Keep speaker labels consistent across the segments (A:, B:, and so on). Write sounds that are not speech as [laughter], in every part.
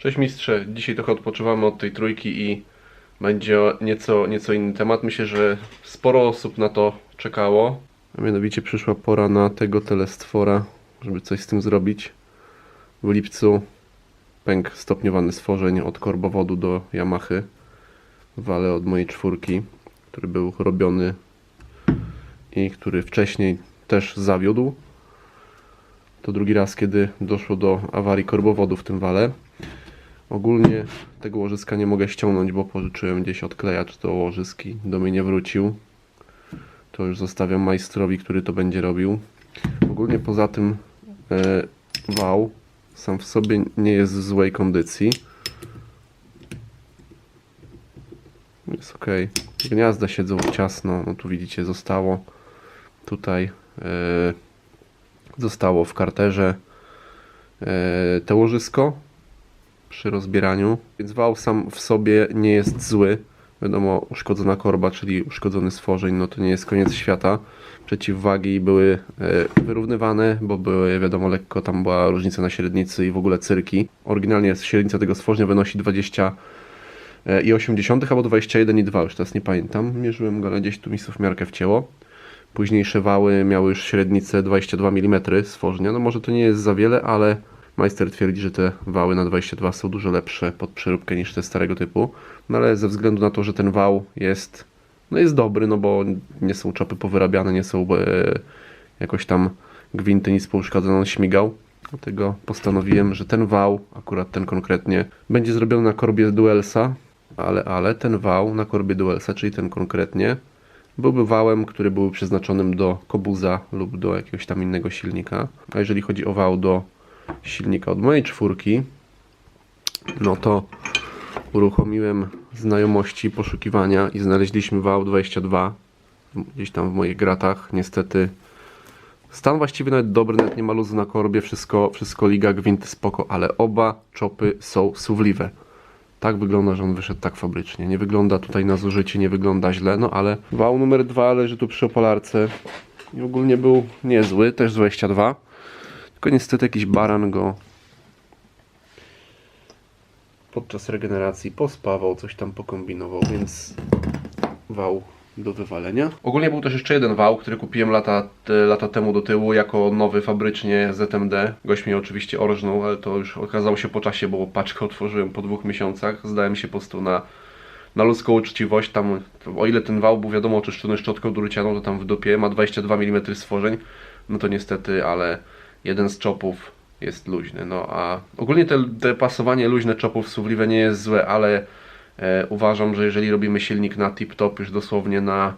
A: Cześć mistrze, dzisiaj trochę odpoczywamy od tej trójki i będzie nieco, nieco inny temat. Myślę, że sporo osób na to czekało. A mianowicie przyszła pora na tego telestwora, żeby coś z tym zrobić. W lipcu pęk stopniowany stworzeń od korbowodu do Yamahy. Wale od mojej czwórki, który był robiony i który wcześniej też zawiódł. To drugi raz, kiedy doszło do awarii korbowodu w tym wale. Ogólnie tego łożyska nie mogę ściągnąć, bo pożyczyłem gdzieś odklejacz do łożyski. Do mnie nie wrócił. To już zostawiam majstrowi, który to będzie robił. Ogólnie poza tym e, wał sam w sobie nie jest w złej kondycji. Jest ok. Gniazda siedzą ciasno. No tu widzicie, zostało tutaj e, zostało w karterze e, te łożysko przy rozbieraniu. Więc wał sam w sobie nie jest zły. Wiadomo, uszkodzona korba, czyli uszkodzony stworzeń, no to nie jest koniec świata. Przeciwwagi były e, wyrównywane, bo były, wiadomo, lekko tam była różnica na średnicy i w ogóle cyrki. Oryginalnie średnica tego stworzenia wynosi 20 e, i 80 albo 21,2, już teraz nie pamiętam. Mierzyłem go, ale gdzieś tu mi w miarkę wcięło. Późniejsze wały miały już średnicę 22 mm stworzenia. No może to nie jest za wiele, ale majster twierdzi, że te wały na 22 są dużo lepsze pod przeróbkę niż te starego typu. No ale ze względu na to, że ten wał jest, no jest dobry, no bo nie są czopy powyrabiane, nie są e, jakoś tam gwinty, nic pouszkadzone, on śmigał. Dlatego postanowiłem, że ten wał, akurat ten konkretnie, będzie zrobiony na korbie Duelsa, ale, ale ten wał na korbie Duelsa, czyli ten konkretnie, byłby wałem, który był przeznaczonym do kobuza lub do jakiegoś tam innego silnika. A jeżeli chodzi o wał do silnika od mojej czwórki, no to uruchomiłem znajomości poszukiwania i znaleźliśmy wał 22 gdzieś tam w moich gratach. Niestety stan właściwie nawet dobry, nawet nie ma luzu na korbie, wszystko, wszystko liga, gwinty spoko, ale oba czopy są suwliwe. Tak wygląda, że on wyszedł tak fabrycznie. Nie wygląda tutaj na zużycie, nie wygląda źle, no ale wał numer dwa leży tu przy opalarce i ogólnie był niezły, też z 22. Tylko niestety jakiś baran go podczas regeneracji pospawał, coś tam pokombinował, więc wał do wywalenia. Ogólnie był też jeszcze jeden wał, który kupiłem lata, lata temu do tyłu jako nowy fabrycznie ZMD. Gość mnie oczywiście orżnął, ale to już okazało się po czasie, bo paczkę otworzyłem po dwóch miesiącach. Zdałem się po prostu na, na ludzką uczciwość. Tam, o ile ten wał był wiadomo oczyszczony szczotką drucianą, to tam w dupie ma 22 mm stworzeń. No to niestety, ale jeden z czopów jest luźny. No a ogólnie te, te pasowanie luźne czopów suwliwe nie jest złe, ale e, uważam, że jeżeli robimy silnik na tip-top, już dosłownie na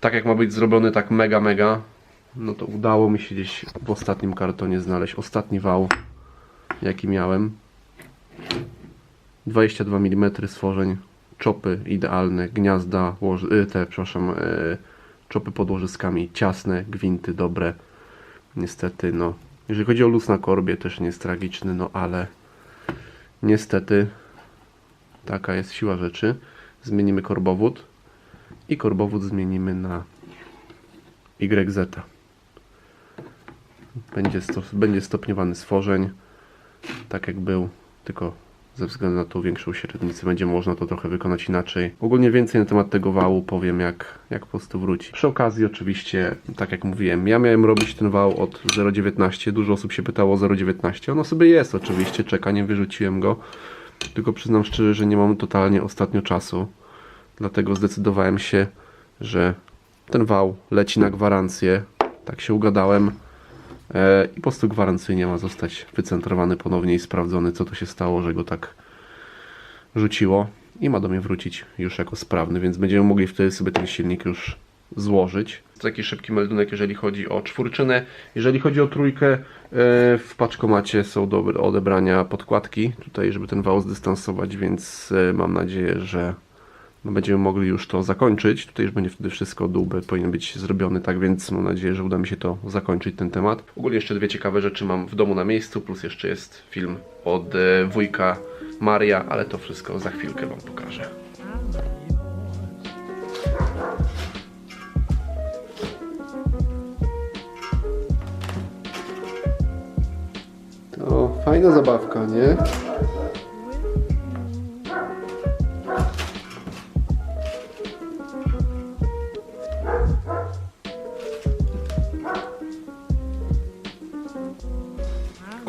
A: tak jak ma być zrobiony, tak mega, mega, no to udało mi się gdzieś w ostatnim kartonie znaleźć ostatni wał, jaki miałem. 22 mm stworzeń, czopy idealne, gniazda, y, te, przepraszam, y, czopy pod łożyskami ciasne, gwinty dobre. Niestety, no, jeżeli chodzi o luz na korbie, też nie jest tragiczny, no ale niestety taka jest siła rzeczy. Zmienimy korbowód i korbowód zmienimy na YZ. Będzie, sto, będzie stopniowany stworzeń, tak jak był, tylko ze względu na tą większą średnicę będzie można to trochę wykonać inaczej. Ogólnie więcej na temat tego wału powiem jak, jak po prostu wróci. Przy okazji oczywiście, tak jak mówiłem, ja miałem robić ten wał od 0,19. Dużo osób się pytało o 0,19. Ono sobie jest oczywiście, czeka, nie wyrzuciłem go. Tylko przyznam szczerze, że nie mam totalnie ostatnio czasu. Dlatego zdecydowałem się, że ten wał leci na gwarancję. Tak się ugadałem. E, I po prostu gwarancyjnie ma zostać wycentrowany ponownie i sprawdzony, co to się stało, że go tak rzuciło. I ma do mnie wrócić już jako sprawny, więc będziemy mogli wtedy sobie ten silnik już złożyć. Taki szybki meldunek, jeżeli chodzi o czwórczynę. Jeżeli chodzi o trójkę, e, w paczkomacie są do odebrania podkładki tutaj, żeby ten wał zdystansować, więc e, mam nadzieję, że no będziemy mogli już to zakończyć. Tutaj już będzie wtedy wszystko, dół powinien być zrobiony, tak więc mam nadzieję, że uda mi się to zakończyć, ten temat. Ogólnie jeszcze dwie ciekawe rzeczy mam w domu na miejscu, plus jeszcze jest film od e, wujka Maria, ale to wszystko za chwilkę Wam pokażę. To fajna zabawka, nie?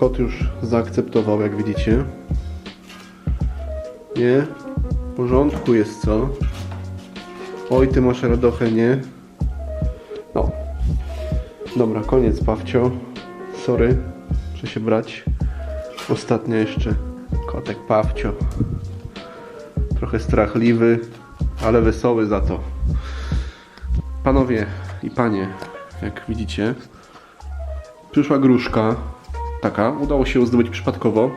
A: Kot już zaakceptował, jak widzicie. Nie? W porządku jest co? Oj, ty masz radochę, nie? No. Dobra, koniec, Pawcio. Sorry, muszę się brać. Ostatnia jeszcze. Kotek Pawcio. Trochę strachliwy, ale wesoły za to. Panowie i panie, jak widzicie, przyszła gruszka. Udało się ją zdobyć przypadkowo.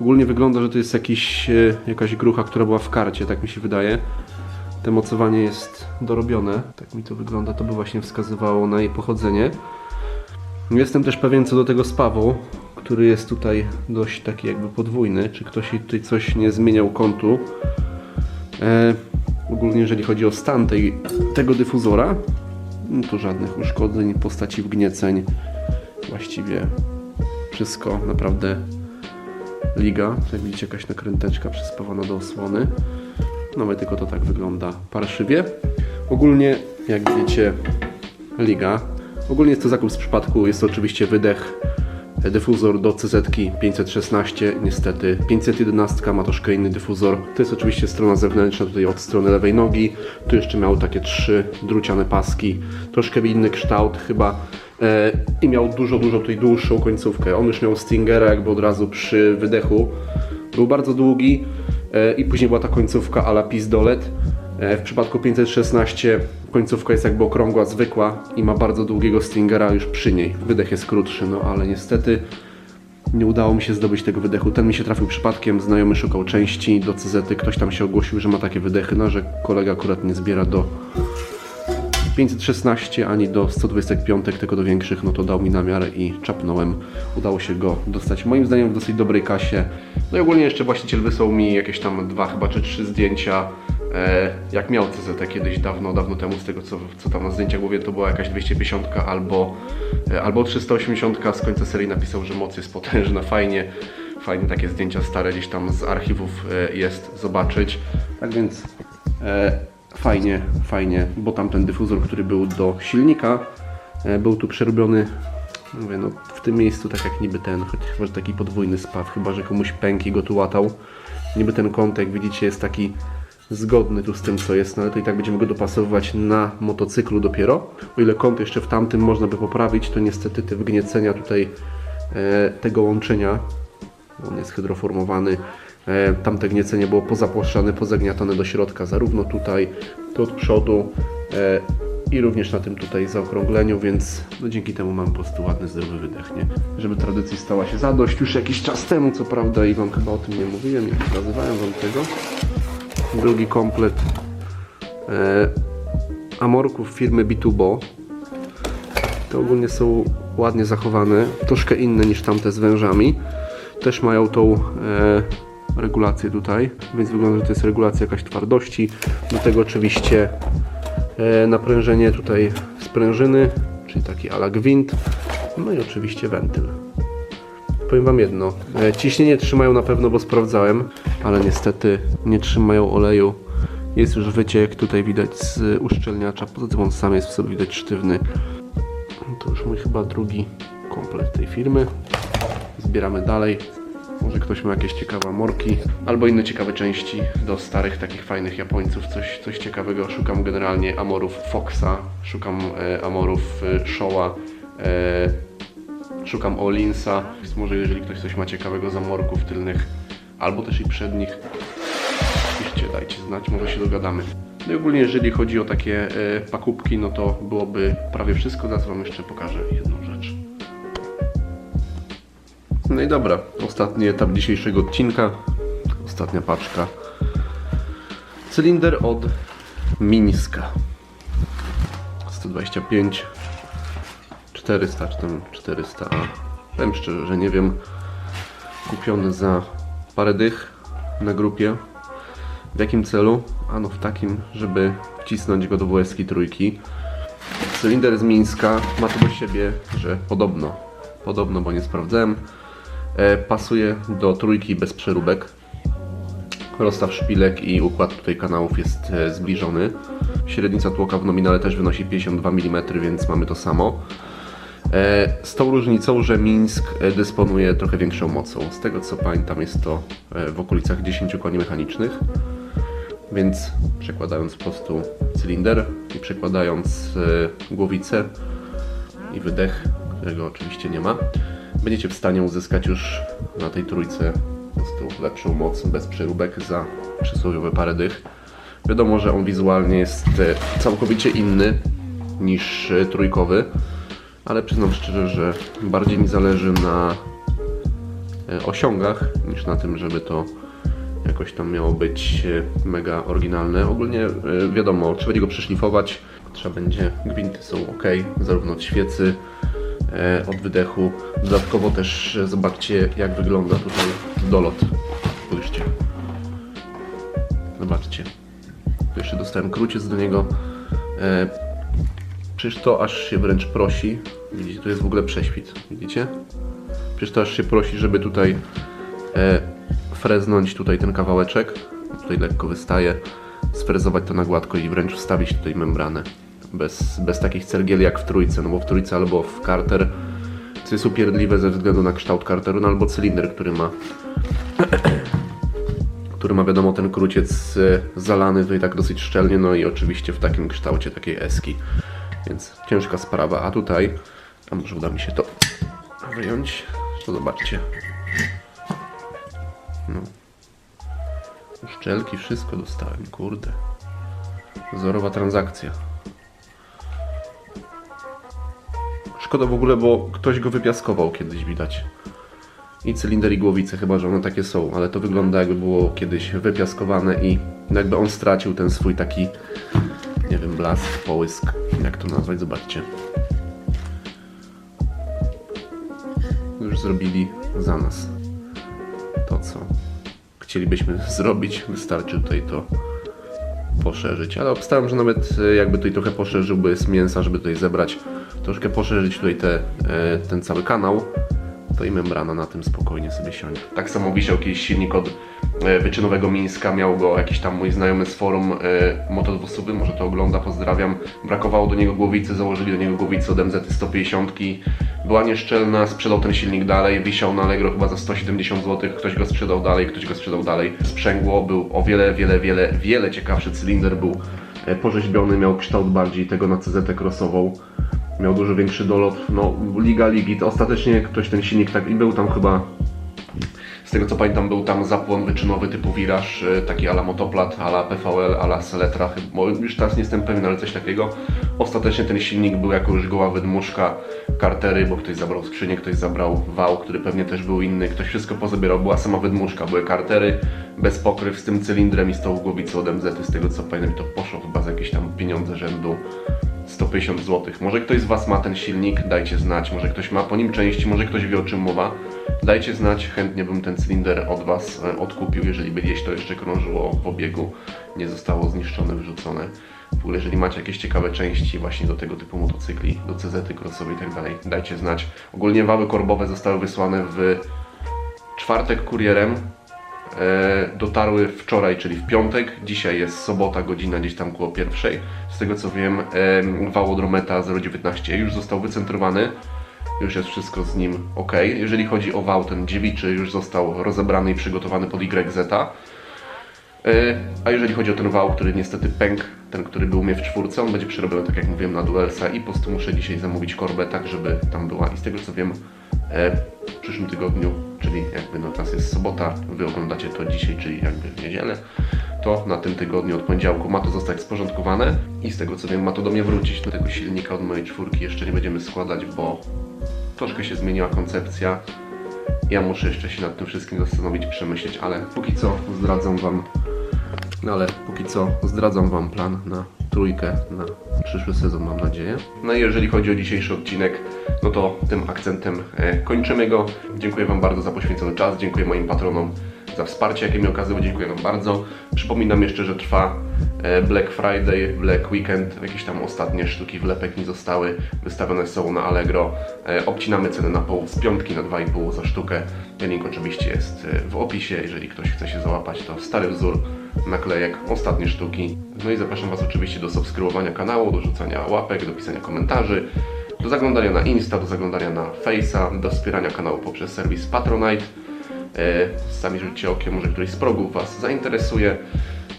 A: Ogólnie wygląda, że to jest jakiś, e, jakaś grucha, która była w karcie, tak mi się wydaje. Te mocowanie jest dorobione, tak mi to wygląda, to by właśnie wskazywało na jej pochodzenie. Jestem też pewien co do tego spawu, który jest tutaj dość taki jakby podwójny, czy ktoś tutaj coś nie zmieniał kątu. E, ogólnie jeżeli chodzi o stan tej, tego dyfuzora, no to żadnych uszkodzeń, postaci wgnieceń, właściwie wszystko naprawdę liga. Jak widzicie jakaś nakręteczka przyspawana do osłony. No my tylko to tak wygląda parszywie. Ogólnie jak widzicie liga. Ogólnie jest to zakup z przypadku, jest to oczywiście wydech dyfuzor do CZ 516, niestety 511 ma troszkę inny dyfuzor. To jest oczywiście strona zewnętrzna, tutaj od strony lewej nogi. Tu jeszcze miał takie trzy druciane paski, troszkę inny kształt chyba e, i miał dużo, dużo tutaj dłuższą końcówkę. On już miał Stingera jakby od razu przy wydechu. Był bardzo długi e, i później była ta końcówka ala pizdolet. E, W przypadku 516 końcówka jest jakby okrągła, zwykła i ma bardzo długiego stringera już przy niej. Wydech jest krótszy, no ale niestety nie udało mi się zdobyć tego wydechu. Ten mi się trafił przypadkiem, znajomy szukał części do CZ, ktoś tam się ogłosił, że ma takie wydechy, no że kolega akurat nie zbiera do 516 ani do 125, tylko do większych, no to dał mi namiar i czapnąłem. Udało się go dostać moim zdaniem w dosyć dobrej kasie. No i ogólnie jeszcze właściciel wysłał mi jakieś tam dwa chyba czy trzy zdjęcia, jak miał CZ kiedyś dawno, dawno temu, z tego co, co tam na zdjęciach mówię, to była jakaś 250 albo, e, albo 380, z końca serii napisał, że moc jest potężna, fajnie. Fajnie takie zdjęcia stare gdzieś tam z archiwów e, jest zobaczyć. Tak więc e, fajnie, fajnie, bo tamten dyfuzor, który był do silnika, e, był tu przerobiony, mówię, no w tym miejscu tak jak niby ten, choć chyba że taki podwójny spaw, chyba że komuś pęki go tu łatał. Niby ten kąt, jak widzicie, jest taki zgodny tu z tym, co jest, no ale to i tak będziemy go dopasowywać na motocyklu dopiero. O ile kąt jeszcze w tamtym można by poprawić, to niestety te wgniecenia tutaj e, tego łączenia on jest hydroformowany. E, Tamte gniecenie było pozapłaszczane, pozagniatane do środka, zarówno tutaj, tu od przodu e, i również na tym tutaj zaokrągleniu, więc no dzięki temu mam po prostu ładny, zdrowy wydech, nie? Żeby tradycji stała się zadość już jakiś czas temu, co prawda, i Wam chyba o tym nie mówiłem, nie pokazywałem Wam tego. Drugi komplet e, amorków firmy Bitubo. Te ogólnie są ładnie zachowane, troszkę inne niż tamte z wężami. Też mają tą e, regulację tutaj, więc wygląda, że to jest regulacja jakaś twardości. Do tego oczywiście e, naprężenie tutaj sprężyny, czyli taki ala gwint. No i oczywiście wentyl. Powiem Wam jedno, e, ciśnienie trzymają na pewno, bo sprawdzałem, ale niestety nie trzymają oleju. Jest już wyciek, tutaj widać z uszczelniacza, poza tym on sam jest w sobie widać sztywny. To już mój chyba drugi komplet tej firmy. Zbieramy dalej. Może ktoś ma jakieś ciekawe morki albo inne ciekawe części do starych takich fajnych Japońców, coś, coś ciekawego. Szukam generalnie amorów Foxa, szukam e, amorów e, Showa, e, szukam Olinsa. Więc może jeżeli ktoś coś ma ciekawego z amorków tylnych albo też i przednich, piszcie, dajcie znać, może się dogadamy. No i ogólnie jeżeli chodzi o takie e, pakubki, no to byłoby prawie wszystko. Zaraz Wam jeszcze pokażę jedną rzecz. No i dobra, ostatni etap dzisiejszego odcinka. Ostatnia paczka. Cylinder od Mińska. 125 400 czy tam 400 a Powiem szczerze, że nie wiem. Kupiony za parę dych na grupie. W jakim celu? Ano w takim, żeby wcisnąć go do WSK trójki. Cylinder z Mińska ma to do siebie, że podobno, podobno, bo nie sprawdzałem, e, pasuje do trójki bez przeróbek. Rozstaw szpilek i układ tutaj kanałów jest e, zbliżony. Średnica tłoka w nominale też wynosi 52 mm, więc mamy to samo. E, Z tą różnicą, że Mińsk e, dysponuje trochę większą mocą. Z tego co pamiętam, jest to e, w okolicach 10 koni mechanicznych. Więc przekładając po prostu cylinder i przekładając głowicę i wydech, którego oczywiście nie ma, będziecie w stanie uzyskać już na tej trójce po prostu lepszą moc bez przeróbek za przysłowiowe parę dych. Wiadomo, że on wizualnie jest całkowicie inny niż trójkowy, ale przyznam szczerze, że bardziej mi zależy na e, osiągach niż na tym, żeby to jakoś tam miało być e, mega oryginalne. Ogólnie e, wiadomo, trzeba go przeszlifować, trzeba będzie, gwinty są ok, zarówno od świecy, od wydechu. Dodatkowo też zobaczcie jak wygląda tutaj dolot. Spójrzcie. Zobaczcie. Tu jeszcze dostałem kruciec do niego. Przecież to aż się wręcz prosi. Widzicie, tu jest w ogóle prześwit. Widzicie? Przecież to aż się prosi, żeby tutaj e, freznąć tutaj ten kawałeczek. Tutaj lekko wystaje. Sfrezować to na gładko i wręcz wstawić tutaj membranę. Bez, bez takich cergieli jak w trójce, no bo w trójce albo w karter, co jest upierdliwe ze względu na kształt karteru, no albo cylinder, który ma [clears throat] który ma wiadomo ten kruciec e, zalany tutaj tak dosyć szczelnie, no i oczywiście w takim kształcie takiej eski. Więc ciężka sprawa. A tutaj, a może uda mi się to wyjąć, to zobaczcie. No. Szczelki, wszystko dostałem, kurde. Wzorowa transakcja. Szkoda w ogóle, bo ktoś go wypiaskował kiedyś, widać. I cylinder i głowice, chyba że one takie są, ale to wygląda jakby było kiedyś wypiaskowane i jakby on stracił ten swój taki, nie wiem, blask, połysk, jak to nazwać, zobaczcie. Już zrobili za nas to, co chcielibyśmy zrobić. Wystarczy tutaj to poszerzyć, ale obstałem, że nawet e, jakby tutaj trochę poszerzyłby z mięsa, żeby tutaj zebrać, troszkę poszerzyć tutaj te, e, ten cały kanał, to i membrana na tym spokojnie sobie siądzie. Tak samo wisiał kiedyś silnik od e, wyczynowego Mińska, miał go jakiś tam mój znajomy z forum e, motodwosowy, może to ogląda, pozdrawiam. Brakowało do niego głowicy, założyli do niego głowicę od MZ 150. Była nieszczelna, sprzedał ten silnik dalej, wisiał na Allegro chyba za 170 zł, ktoś go sprzedał dalej, ktoś go sprzedał dalej. Sprzęgło, był o wiele, wiele, wiele, wiele ciekawszy cylinder, był e, porzeźbiony, miał kształt bardziej tego na CZ krosową. Miał dużo większy dolot, no liga ligi, to ostatecznie ktoś ten silnik tak i był tam chyba z tego co pamiętam był tam zapłon wyczynowy typu Viraż, e, taki ala Motoplat, ala PVL, ala Seletra, bo już teraz nie jestem pewien, ale coś takiego. Ostatecznie ten silnik był jako już goła wydmuszka, kartery, bo ktoś zabrał skrzynię, ktoś zabrał wał, który pewnie też był inny, ktoś wszystko pozabierał, była sama wydmuszka, były kartery bez pokryw z tym cylindrem i z tą głowicą od MZ, z tego co pamiętam to poszło chyba za jakieś tam pieniądze rzędu 150 zł. Może ktoś z Was ma ten silnik, dajcie znać. Może ktoś ma po nim części, może ktoś wie o czym mowa. Dajcie znać, chętnie bym ten cylinder od Was e, odkupił, jeżeli by gdzieś to jeszcze krążyło w obiegu, nie zostało zniszczone, wyrzucone. W ogóle, jeżeli macie jakieś ciekawe części właśnie do tego typu motocykli, do CZ, crossowej i tak dalej, dajcie znać. Ogólnie wały korbowe zostały wysłane w czwartek kurierem, dotarły wczoraj, czyli w piątek. Dzisiaj jest sobota, godzina gdzieś tam koło pierwszej. Z tego co wiem, e, wał Odrometa 019 już został wycentrowany. Już jest wszystko z nim ok. Jeżeli chodzi o wał ten dziewiczy, już został rozebrany i przygotowany pod YZ. E, A jeżeli chodzi o ten wał, który niestety pękł, ten, który był mnie w czwórce, on będzie przerobiony, tak jak mówiłem, na Duelsa i po prostu muszę dzisiaj zamówić korbę, tak żeby tam była. I z tego co wiem, e, w przyszłym tygodniu, czyli jakby no teraz jest sobota, wy oglądacie to dzisiaj, czyli jakby w niedzielę, to na tym tygodniu od poniedziałku ma to zostać sporządkowane i z tego co wiem, ma to do mnie wrócić. Do tego silnika od mojej czwórki jeszcze nie będziemy składać, bo troszkę się zmieniła koncepcja. Ja muszę jeszcze się nad tym wszystkim zastanowić, przemyśleć, ale póki co zdradzam Wam no ale póki co zdradzam Wam plan na trójkę na przyszły sezon, mam nadzieję. No i jeżeli chodzi o dzisiejszy odcinek, no to tym akcentem e, kończymy go. Dziękuję Wam bardzo za poświęcony czas, dziękuję moim patronom za wsparcie, jakie mi okazały, dziękuję Wam bardzo. Przypominam jeszcze, że trwa e, Black Friday, Black Weekend, jakieś tam ostatnie sztuki wlepek mi zostały, wystawione są na Allegro. E, Obcinamy ceny na pół, z piątki na 2,5 za sztukę. Link oczywiście jest w opisie, jeżeli ktoś chce się załapać, to stary wzór naklejek, ostatnie sztuki. No i zapraszam Was oczywiście do subskrybowania kanału, do rzucania łapek, do pisania komentarzy. do zaglądania na Insta, do zaglądania na Face'a, do wspierania kanału poprzez serwis Patronite. E, Sami rzućcie okiem, może któryś z progów Was zainteresuje.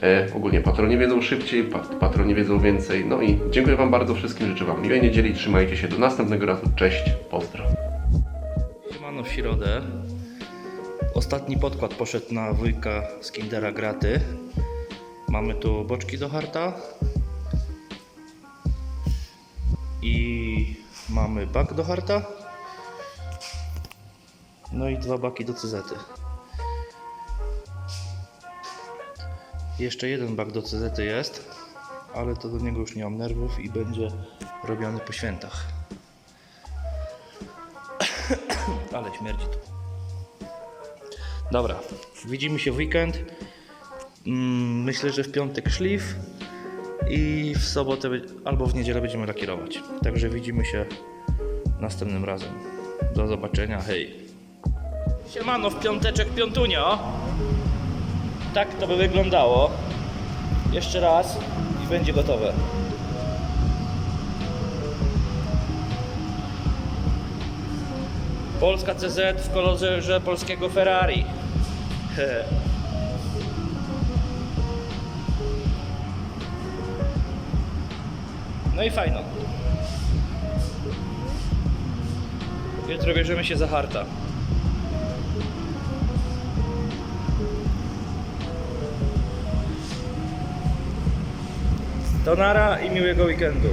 A: E, Ogólnie patroni wiedzą szybciej, pat- patroni wiedzą więcej. No i dziękuję Wam bardzo wszystkim, życzę Wam miłej niedzieli, trzymajcie się do następnego razu, cześć, pozdro.
B: Siemano w środę. Ostatni podkład poszedł na wujka z Kindera Graty. Mamy tu boczki do harta. I mamy bak do harta. No i dwa baki do CZ. Jeszcze jeden bak do CZ jest, ale to do niego już nie mam nerwów i będzie robiony po świętach. [coughs] Ale śmierdzi tu. Dobra, widzimy się w weekend. Mm, Myślę, że w piątek szlif i w sobotę albo w niedzielę będziemy lakierować. Także widzimy się następnym razem. Do zobaczenia, hej. Siemano, w piąteczek piątunio. Tak to by wyglądało. Jeszcze raz i będzie gotowe. Polska CZ w kolorze polskiego Ferrari. No i fajno. Jutro bierzemy się za harta. To nara i miłego weekendu.